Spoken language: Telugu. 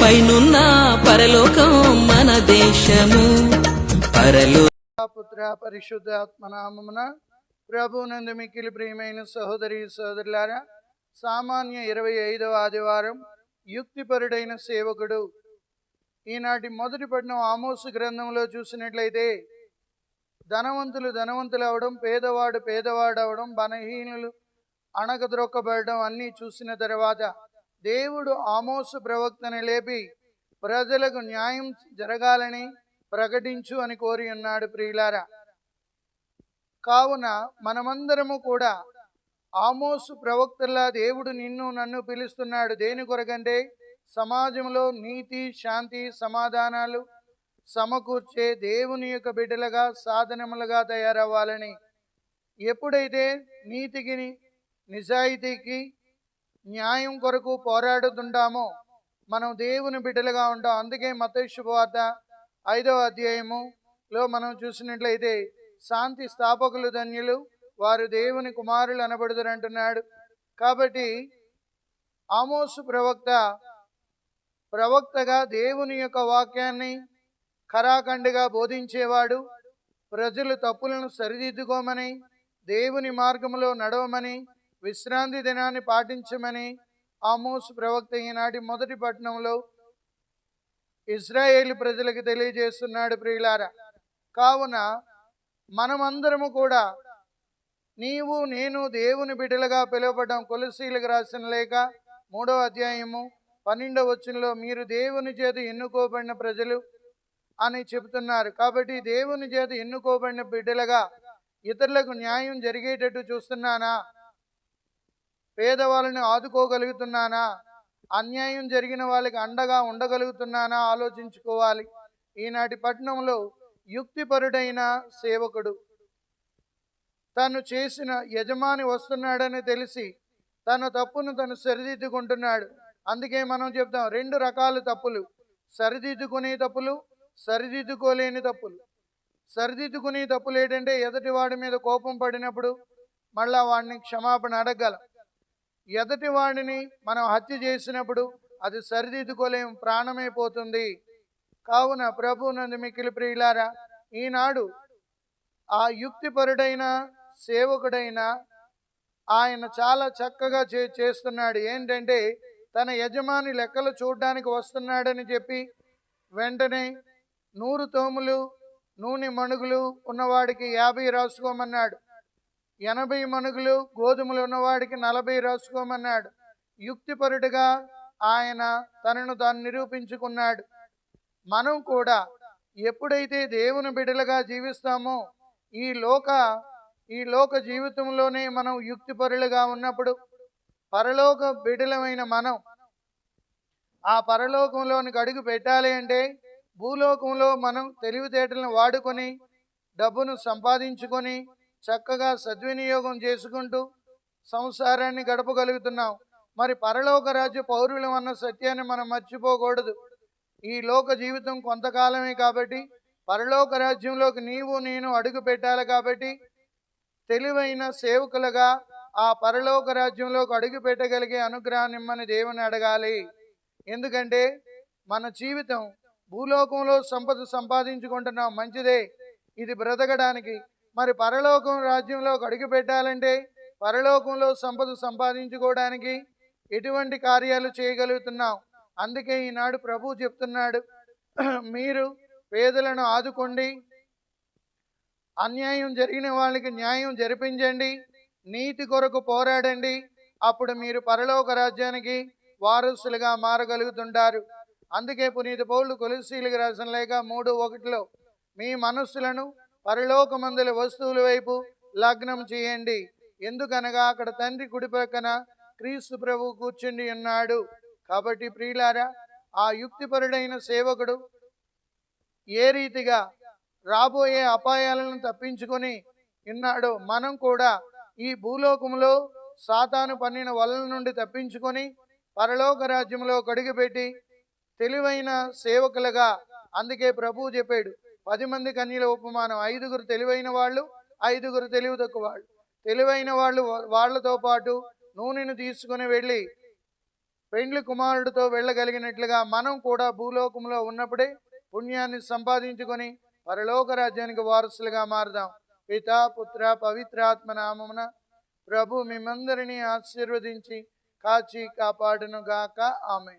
పైనున్న పరలోకం మన దేశము. పరలో పుత్ర పరిశుద్ధాత్మ నామమున ప్రభునందు మిక్కిలి ప్రియమైన సహోదరి సహోదరులారా సామాన్య ఇరవై ఐదవ ఆదివారం యుక్తిపరుడైన సేవకుడు ఈనాటి మొదటి పట్నం ఆమోసు గ్రంథంలో చూసినట్లయితే ధనవంతులు ధనవంతులు అవడం పేదవాడు పేదవాడు అవడం బలహీనులు అణగద్రొక్కబడడం అన్నీ చూసిన తర్వాత దేవుడు ఆమోసు ప్రవక్తని లేపి ప్రజలకు న్యాయం జరగాలని ప్రకటించు అని కోరి ఉన్నాడు ప్రియులారా. కావున మనమందరము కూడా ఆమోసు ప్రవక్తలా దేవుడు నిన్ను నన్ను పిలుస్తున్నాడు. దేని కొరకంటే సమాజంలో నీతి శాంతి సమాధానాలు సమకూర్చే దేవుని యొక్క బిడ్డలుగా సాధనములుగా తయారవ్వాలని ఎప్పుడైతే నీతికి నిజాయితీకి న్యాయం కొరకు పోరాడుతుంటామో. మనం దేవుని బిడ్డలుగా ఉంటాం. అందుకే మత శుభవార్త ఐదవ అధ్యాయములో మనం చూసినట్లయితే శాంతి స్థాపకులు ధన్యులు వారు దేవుని కుమారులు అనబడుదురు అంటున్నాడు. కాబట్టి ఆమోసు ప్రవక్త ప్రవక్తగా దేవుని యొక్క వాక్యాన్ని ఖరాఖండిగా బోధించేవాడు ప్రజలు తప్పులను సరిదిద్దుకోమని దేవుని మార్గంలో నడవమని విశ్రాంతి దినాన్ని పాటించమని ఆమోస్ ప్రవక్త ఈనాటి మొదటి పట్టణంలో ఇజ్రాయేల్ ప్రజలకు తెలియజేస్తున్నాడు ప్రియులారా. కావున మనమందరము కూడా నీవు నేను దేవుని బిడ్డలుగా పిలువబడ్డాం. కొలసీలకు రాసిన లేక మూడవ అధ్యాయము పన్నెండవ వచనంలో మీరు దేవుని చేత ఎన్నుకోబడిన ప్రజలు అని చెబుతున్నారు. కాబట్టి దేవుని చేత ఎన్నుకోబడిన బిడ్డలుగా ఇతరులకు న్యాయం జరిగేటట్టు చూస్తున్నానా? పేదవాళ్ళని ఆదుకోగలుగుతున్నానా? అన్యాయం జరిగిన వాళ్ళకి అండగా ఉండగలుగుతున్నానా? ఆలోచించుకోవాలి. ఈనాటి పట్టణంలో యుక్తిపరుడైన సేవకుడు. తను చేసిన యజమాని వస్తున్నాడని తెలిసి తన తప్పును తను సరిదిద్దుకుంటున్నాడు. అందుకే మనం చెప్తాం రెండు రకాల తప్పులు. సరిదిద్దుకునే తప్పులు సరిదిద్దుకోలేని తప్పులు. సరిదిద్దుకునే తప్పులు ఏంటంటే ఎదుటి వాడి మీద కోపం పడినప్పుడు మళ్ళా వాడిని క్షమాపణ అడగలం ఎదటివాడిని మనం హత్య చేసినప్పుడు అది సరిదిద్దుకోలేం ప్రాణమైపోతుంది. కావున ప్రభు నందు మిక్కిలి ప్రియులారా ఈనాడు ఆ యుక్తిపరుడైన సేవకుడైన ఆయన చాలా చక్కగా చే చేస్తున్నాడు. ఏంటంటే తన యజమాని లెక్కలు చూడడానికి వస్తున్నాడని చెప్పి వెంటనే నూరు తోములు నూనె మణుగులు ఉన్నవాడికి యాభై రాసుకోమన్నాడు. ఎనభై మనుగులు గోధుమలు ఉన్నవాడికి నలభై రాసుకోమన్నాడు. యుక్తిపరుడుగా ఆయన తనను తాను నిరూపించుకున్నాడు. మనం కూడా ఎప్పుడైతే దేవుని బిడ్డలుగా జీవిస్తామో ఈ లోక ఈ లోక జీవితంలోనే మనం యుక్తిపరులుగా ఉన్నప్పుడు పరలోక బిడలమైన మనం ఆ పరలోకంలోనికి అడుగు పెట్టాలి అంటే భూలోకంలో మనం తెలివితేటలను వాడుకొని డబ్బును సంపాదించుకొని చక్కగా సద్వినియోగం చేసుకుంటూ సంసారాన్ని గడపగలుగుతున్నాం. మరి పరలోక రాజ్య పౌరులం అన్న సత్యాన్ని మనం మర్చిపోకూడదు. ఈ లోక జీవితం కొంతకాలమే కాబట్టి పరలోక రాజ్యంలోకి నీవు నేను అడుగు పెట్టాలి కాబట్టి తెలివైన సేవకులుగా ఆ పరలోక రాజ్యంలోకి అడుగు పెట్టగలిగే అనుగ్రహాన్ని ఇమ్మని దేవుని అడగాలి. ఎందుకంటే మన జీవితం భూలోకంలో సంపద సంపాదించుకుంటున్నాం. మంచిదే. ఇది బ్రతకడానికి మరి పరలోకం రాజ్యంలో అడుగు పెట్టాలంటే పరలోకంలో సంపద సంపాదించుకోవడానికి ఎటువంటి కార్యాలు చేయగలుగుతున్నాం అందుకే ఈనాడు ప్రభు చెప్తున్నాడు మీరు పేదలను ఆదుకోండి అన్యాయం జరిగిన వాళ్ళకి న్యాయం జరిపించండి నీతి కొరకు పోరాడండి అప్పుడు మీరు పరలోక రాజ్యానికి వారసులుగా మారగలుగుతుంటారు. అందుకే పునీత పౌలు కొలిసీలకు రాసిన లేక మూడు ఒకటిలో మీ మనస్సులను పరలోకమందుల వస్తువుల వైపు లగ్నం చేయండి. ఎందుకనగా అక్కడ తండ్రి కుడిపక్కన క్రీస్తు ప్రభు కూర్చుండి ఉన్నాడు. కాబట్టి ప్రియులారా ఆ యుక్తిపరుడైన సేవకుడు ఏ రీతిగా రాబోయే అపాయాలను తప్పించుకొని ఉన్నాడో మనం కూడా ఈ భూలోకంలో సాతాను పన్నిన వలల నుండి తప్పించుకొని పరలోక రాజ్యంలో కడుగుపెట్టి తెలివైన సేవకులుగా అందుకే ప్రభువు చెప్పాడు. పది మంది కన్యల ఉపమానం. ఐదుగురు తెలివైన వాళ్ళు ఐదుగురు తెలివి తక్కువ వాళ్ళు. తెలివైన వాళ్ళు వాళ్ళతో వాళ్ళతో పాటు నూనెను తీసుకుని వెళ్ళి పెండ్లి కుమారుడితో వెళ్ళగలిగినట్లుగా మనం కూడా భూలోకంలో ఉన్నప్పుడే పుణ్యాన్ని సంపాదించుకొని పరలోక రాజ్యానికి వారసులుగా మారుదాం. పితా పుత్ర పవిత్రాత్మ నామమున ప్రభు మిమ్మందరినీ ఆశీర్వదించి కాచి కాపాడును గాక ఆమె